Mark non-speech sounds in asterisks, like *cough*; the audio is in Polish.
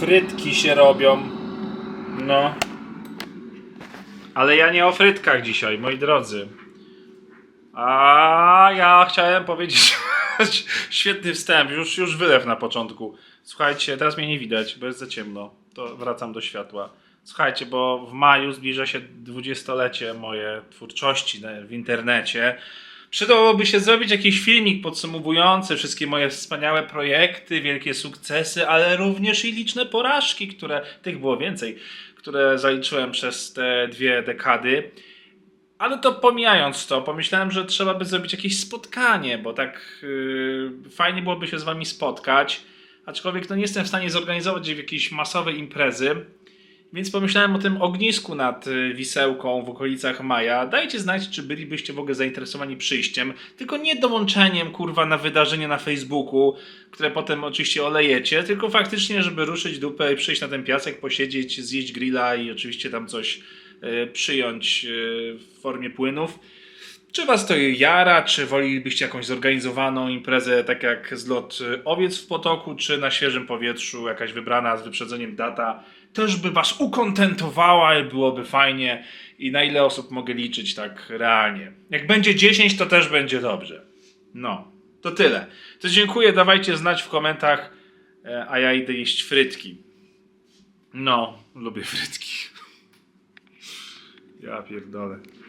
Frytki się robią. No. Ale ja nie o frytkach dzisiaj, moi drodzy. A ja chciałem powiedzieć *laughs* świetny wstęp, już, już wylew na początku. Słuchajcie, teraz mnie nie widać, bo jest za ciemno. To wracam do światła. Słuchajcie, bo w maju zbliża się dwudziestolecie moje twórczości w internecie. Przydałoby się zrobić jakiś filmik podsumowujący wszystkie moje wspaniałe projekty, wielkie sukcesy, ale również i liczne porażki, które, tych było więcej, które zaliczyłem przez te dwie dekady. Ale to pomijając to, pomyślałem, że trzeba by zrobić jakieś spotkanie, bo tak yy, fajnie byłoby się z wami spotkać. Aczkolwiek no, nie jestem w stanie zorganizować jakiejś masowej imprezy. Więc pomyślałem o tym ognisku nad y, Wisełką w okolicach maja. Dajcie znać, czy bylibyście w ogóle zainteresowani przyjściem. Tylko nie dołączeniem, kurwa, na wydarzenie na Facebooku, które potem oczywiście olejecie, tylko faktycznie, żeby ruszyć dupę i przyjść na ten piasek, posiedzieć, zjeść grilla i oczywiście tam coś y, przyjąć y, w formie płynów. Czy was to jara, czy wolelibyście jakąś zorganizowaną imprezę, tak jak zlot y, owiec w potoku, czy na świeżym powietrzu, jakaś wybrana z wyprzedzeniem data, też by was ukontentowała i byłoby fajnie. I na ile osób mogę liczyć tak realnie? Jak będzie 10, to też będzie dobrze. No, to tyle. To dziękuję, dawajcie znać w komentarzach, e, a ja idę jeść frytki. No, lubię frytki. *laughs* Ja pierdolę.